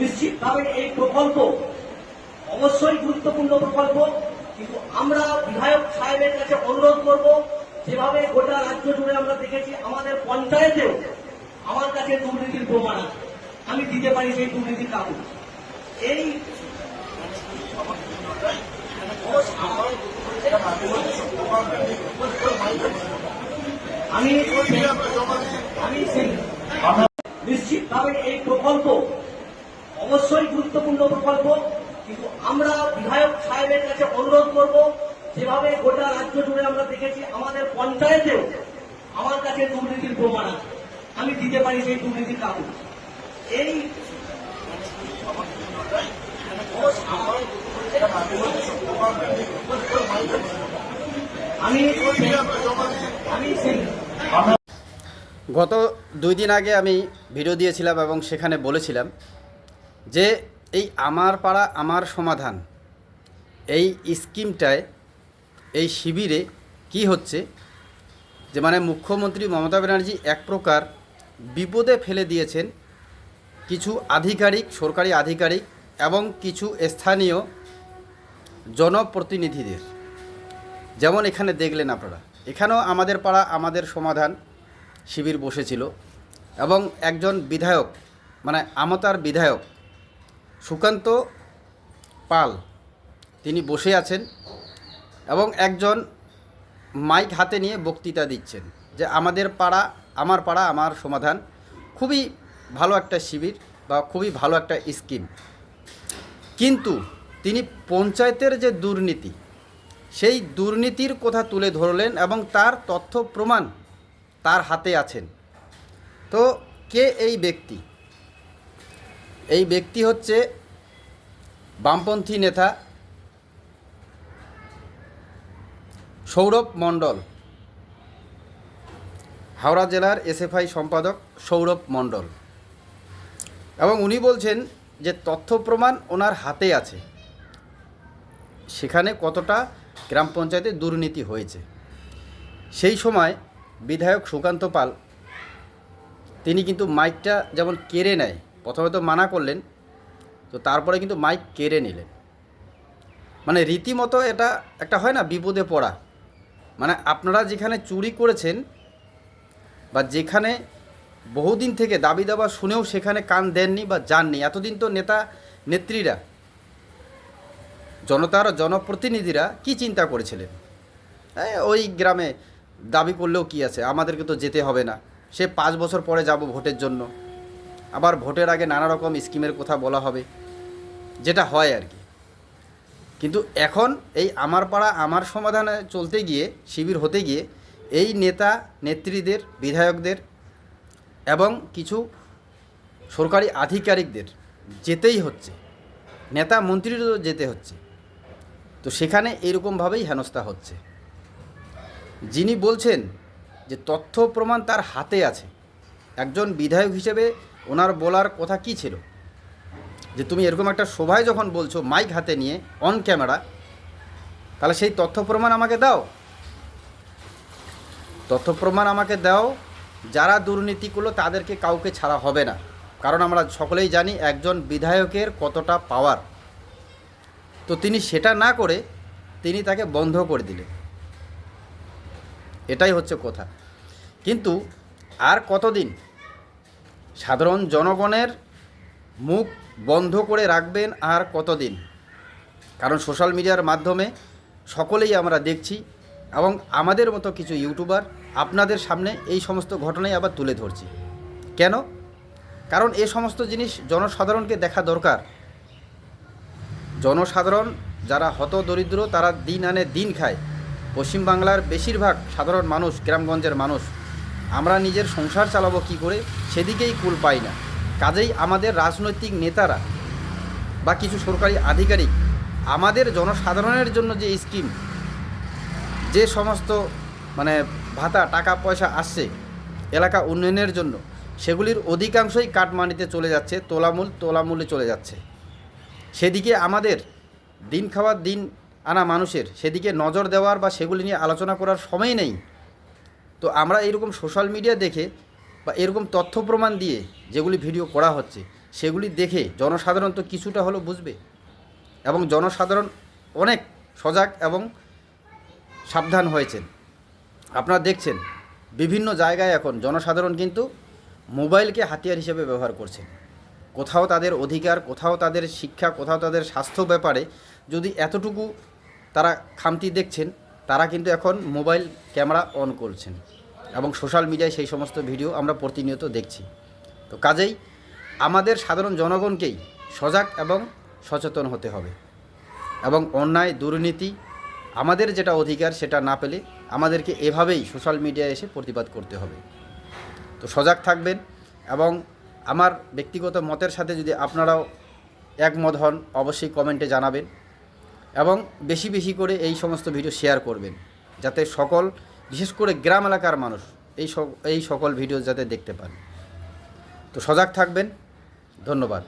নিশ্চিতভাবে এই প্রকল্প অবশ্যই গুরুত্বপূর্ণ প্রকল্প, কিন্তু আমরা বিধায়ক সাহেবের কাছে অনুরোধ করব, যেভাবে গোটা রাজ্য জুড়ে আমরা দেখেছি, আমাদের পঞ্চায়েতেও আমার কাছে দুর্নীতির প্রমাণ আছে। আমি দিতে পারি সেই দুর্নীতির কাগজ। এই আমি আমি সেই নিশ্চিতভাবে এই প্রকল্প অবশ্যই গুরুত্বপূর্ণ প্রকল্প কিন্তু আমরা বিধায়ক সাহেবের কাছে অনুরোধ করব, যেভাবে গোটা রাজ্য জুড়ে আমরা দেখেছি, আমাদের পঞ্চায়েতেও আমার কাছে দুর্নীতির প্রমাণ আছে। আমি দিতে পারি সেই দুর্নীতির কাগজ। এই আমি আমি গত দুই দিন আগে আমি ভিডিও দিয়েছিলাম এবং সেখানে বলেছিলাম যে এই আমার পাড়া, আমার সমাধান। এই স্কিমটায়, এই শিবিরে কি হচ্ছে? যে মানে মুখ্যমন্ত্রী মমতা ব্যানার্জি এক প্রকার বিপদে ফেলে দিয়েছেন। কিছু আধিকারিক, সরকারি আধিকারিক এবং কিছু স্থানীয় জনপ্রতিনিধিদের। যেমন এখানে দেখলেন আপনারা। এখানেও আমাদের পাড়া, আমাদের সমাধান শিবির বসেছিল এবং একজন বিধায়ক মানে আমতার বিধায়ক সুকান্ত পাল। তিনি বসে আছেন এবং একজন মাইক হাতে নিয়ে বক্তৃতা দিচ্ছেন যে আমাদের পাড়া, আমার পাড়া, আমার সমাধান খুবই ভালো একটা শিবির বা খুবই ভালো একটা স্কিম। কিন্তু তিনি পঞ্চায়েতের যে দুর্নীতি, সেই দুর্নীতির কথা তুলে ধরলেন এবং তার তথ্য প্রমাণ তার হাতে আছেন। তো কে এই ব্যক্তি? এই ব্যক্তি হচ্ছে বামপন্থী নেতা সৌরভ মণ্ডল, হাওড়া জেলার এসএফআই সম্পাদক সৌরভ মণ্ডল। এবং উনি বলছেন যে তথ্য প্রমাণ ওনার হাতে আছে। সেখানে কতটা গ্রাম পঞ্চায়েতে দুর্নীতি হয়েছে। সেই সময় বিধায়ক সুকান্ত পাল, তিনি কিন্তু মাইকটা যেমন কেড়ে নেয় প্রথমে তো মানা করলেন, তো তারপরে কিন্তু মাইক কেড়ে নিলেন। মানে রীতিমতো এটা একটা হয় না, বিপদে পড়া। মানে আপনারা যেখানে চুরি করেছেন বা যেখানে বহুদিন থেকে দাবি দাবা শুনেও সেখানে কান দেননি বা যাননি, এতদিন তো নেতা নেত্রীরা, জনতার জনপ্রতিনিধিরা কি চিন্তা করেছিলেন? ওই গ্রামে দাবি করলেও কি আছে? আমাদেরকে তো যেতে হবে না। সে পাঁচ বছর পরে যাব ভোটের জন্য। আবার ভোটের আগে নানা রকম স্কিমের কথা বলা হবে, যেটা হয় আর কি। কিন্তু এখন এই আমার পাড়া, আমার সমাধানে চলতে গিয়ে, শিবির হতে গিয়ে, এই নেতা, নেত্রীদের, বিধায়কদের এবং কিছু সরকারি আধিকারিকদের যেতেই হচ্ছে, নেতা মন্ত্রীদেরও যেতে হচ্ছে। তো সেখানে এরকমভাবেই হেনস্থা হচ্ছে। যিনি বলছেন যে তথ্য প্রমাণ তার হাতে আছে, একজন বিধায়ক হিসেবে ওনার বলার কথা কি ছিল? যে তুমি এরকম একটা সভায় যখন বলছো মাইক হাতে নিয়ে অন ক্যামেরা তাহলে সেই তথ্য প্রমাণ আমাকে দাও। তথ্য প্রমাণ আমাকে দাও, যারা দুর্নীতি করল তাদেরকে কাউকে ছাড়া হবে না। কারণ আমরা সকলেই জানি একজন বিধায়কের কতটা পাওয়ার তো তিনি সেটা না করে তিনি তাকে বন্ধ করে দিলেন। এটাই হচ্ছে কথা। কিন্তু আর কতদিন সাধারণ জনগণের মুখ বন্ধ করে রাখবেন আর কতদিন? কারণ সোশ্যাল মিডিয়ার মাধ্যমে সকলেই আমরা দেখছি এবং আমাদের মতো কিছু ইউটিউবার আপনাদের সামনে এই সমস্ত ঘটনাই আবার তুলে ধরছি। কেন? কারণ এ সমস্ত জিনিস জনসাধারণকে দেখা দরকার। জনসাধারণ যারা হত দরিদ্র তারা দিন আনে দিন খায়। পশ্চিমবাংলার বেশিরভাগ সাধারণ মানুষ, গ্রামগঞ্জের মানুষ আমরা নিজের সংসার চালাবো কী করে, সেদিকেই কুল পাই না। কাজেই আমাদের রাজনৈতিক নেতারা বা কিছু সরকারি আধিকারিক আমাদের জনসাধারণের জন্য যে স্কিম, যে সমস্ত মানে ভাতা, টাকা, পয়সা আসছে এলাকা উন্নয়নের জন্য, সেগুলির অধিকাংশই কাটমানিতে চলে যাচ্ছে, তোলামূল তোলামূলে চলে যাচ্ছে। সেদিকে আমাদের দিন খাওয়ার দিন আনা মানুষের, সেদিকে নজর দেওয়ার বা সেগুলি নিয়ে আলোচনা করার সময় নেই। তো আমরা এরকম সোশ্যাল মিডিয়া দেখে বা এরকম তথ্য প্রমাণ দিয়ে যেগুলি ভিডিও করা হচ্ছে, সেগুলি দেখে জনসাধারণ তো কিছুটা হলেও বুঝবে। এবং জনসাধারণ অনেক সজাগ এবং সাবধান হয়েছেন। আপনারা দেখছেন, বিভিন্ন জায়গায় এখন জনসাধারণ কিন্তু মোবাইলকে হাতিয়ার হিসেবে ব্যবহার করছেন। কোথাও তাদের অধিকার, কোথাও তাদের শিক্ষা, কোথাও তাদের স্বাস্থ্য ব্যাপারে যদি এতটুকু তারা খামতি দেখছেন তারা কিন্তু এখন মোবাইল ক্যামেরা অন করছেন এবং সোশ্যাল মিডিয়ায় সেই সমস্ত ভিডিও আমরা প্রতিনিয়ত দেখছি। তো কাজেই আমাদের সাধারণ জনগণকেই সজাগ এবং সচেতন হতে হবে এবং অন্যায়, দুর্নীতি আমাদের যেটা অধিকার সেটা না পেলে আমাদেরকে এভাবেই সোশ্যাল মিডিয়ায় এসে প্রতিবাদ করতে হবে। তো সজাগ থাকবেন এবং আমার ব্যক্তিগত মতের সাথে যদি আপনারাও একমত হন, অবশ্যই কমেন্টে জানাবেন। এবং বেশি বেশি করে এই সমস্ত ভিডিও শেয়ার করবেন, যাতে সকল, বিশেষ করে গ্রাম এলাকার মানুষ এই এই সকল ভিডিও যাতে দেখতে পান। তো সজাগ থাকবেন, ধন্যবাদ।